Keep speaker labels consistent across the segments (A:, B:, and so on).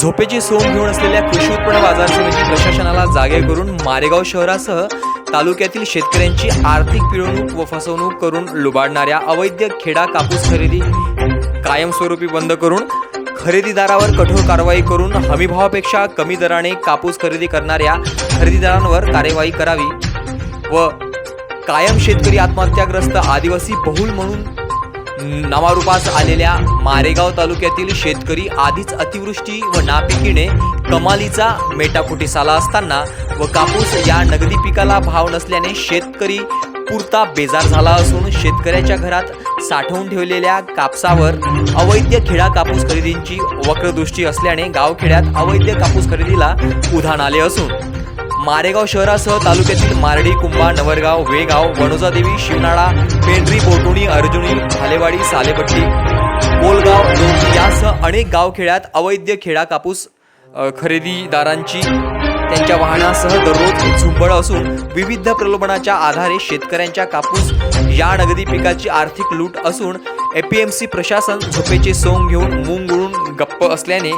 A: झोपेची सोंग घेऊन असलेल्या कृषी उत्पन्न बाजार समिती प्रशासनाला जागे करून मारेगाव शहरासह तालुक्यातील शेतकऱ्यांची आर्थिक पिळवणूक व फसवणूक करून लुबाडणाऱ्या अवैध खेडा कापूस खरेदी कायमस्वरूपी बंद करून खरेदीदारावर कठोर कारवाई करून हमीभावापेक्षा कमी दराने कापूस खरेदी करणाऱ्या खरेदीदारांवर कार्यवाही करावी व कायम शेतकरी आत्महत्याग्रस्त आदिवासी बहुल म्हणून नावारूपास आलेल्या मारेगाव तालुक्यातील शेतकरी आधीच अतिवृष्टी व नापिकीने कमालीचा मेटाकुटीस आला असताना व कापूस या नगदी पिकाला भाव नसल्याने शेतकरी पुरता बेजार झाला असून शेतकऱ्याच्या घरात साठवून ठेवलेल्या कापसावर अवैध खेडा कापूस खरेदींची वक्रदृष्टी असल्याने गावखेड्यात अवैध कापूस खरेदीला उधाण आले असून. मारेगाव शहरासह तालुक्यातील मारडी कुंभा नवरगाव वेगाव वणोजादेवी शिवनाळा पेंढरी बोटुणी अर्जुनी झालेवाडी सालेपट्टी कोलगाव यासह अनेक गावखेड्यात अवैध खेडा कापूस खरेदीदारांची त्यांच्या वाहनासह दररोज झुंबळ असून विविध प्रलोभनाच्या आधारे शेतकऱ्यांच्या कापूस या नगदी पिकाची आर्थिक लूट असून एपीएमसी प्रशासन झोपेचे सोंग घेऊन मूग उडून गप्प असल्याने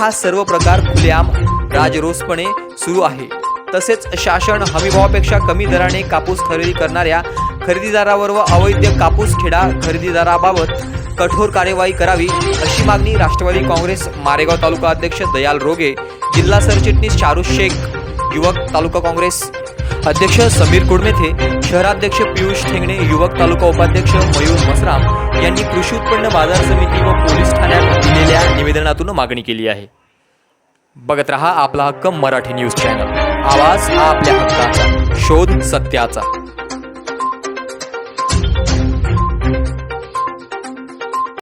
A: हा सर्व प्रकार खुलेआम राजरोसपणे सुरू आहे. तसेच शासन हमीभावापेक्षा कमी दराने कापूस खरेदी करणाऱ्या खरेदीदारावर व अवैध कापूस खेडा खरेदीदाराबाबत कठोर कार्यवाही करावी अशी मागणी राष्ट्रवादी काँग्रेस मारेगाव तालुका अध्यक्ष दयाल रोगे जिल्हा सरचिटणीस शाहरुख शेख युवक तालुका काँग्रेस अध्यक्ष समीर कुडमेथे शहराध्यक्ष पियुष ठेंगणे युवक तालुका उपाध्यक्ष मयूर मसराम यांनी कृषी उत्पन्न बाजार समिती व पोलीस ठाण्यात दिलेल्या निवेदनातून मागणी केली आहे. बघत रहा आपला हक्क मराठी न्यूज चॅनल. आवाज हा आपल्या हक्काचा शोध सत्याचा.